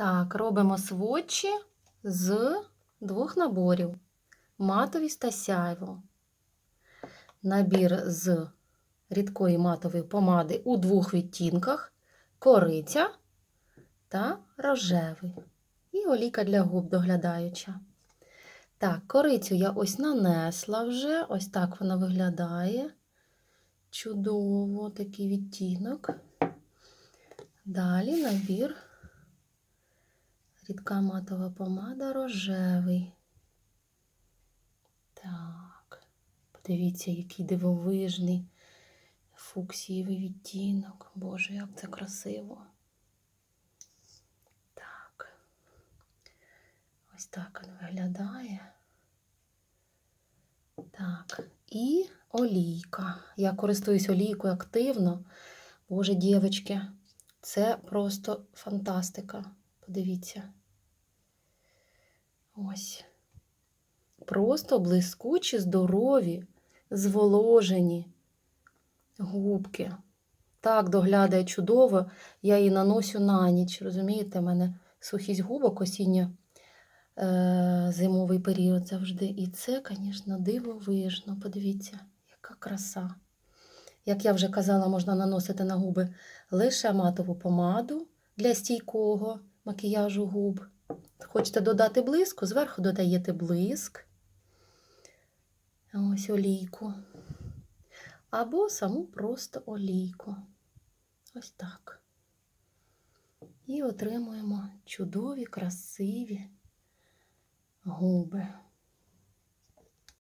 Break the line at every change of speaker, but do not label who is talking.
Так, робимо сводчі з двох наборів: матовість та сяйво. Набір з рідкої матової помади у двох відтінках, кориця та рожевий. І олійка для губ доглядаюча. Так, корицю я ось нанесла вже, ось так вона виглядає. Чудово такий відтінок. Далі набір рідка матова помада рожевий. Так, подивіться, який дивовижний фуксієвий відтінок. Боже, як це красиво. Так. Ось так він виглядає. Так, і олійка. Я користуюсь олійкою активно. Боже, дівчатки, це просто фантастика. Подивіться. Ось. Просто блискучі, здорові, зволожені губки. Так доглядає чудово. Я її наносю на ніч. Розумієте, в мене сухість губок осінньо е, зимовий період завжди. І це, звісно, дивовижно. Подивіться, яка краса. Як я вже казала, можна наносити на губи лише матову помаду для стійкого макіяжу губ. Хочете додати блиску, зверху додаєте блиск. Ось олійку. Або саму просто олійку. Ось так. І отримуємо чудові, красиві губи.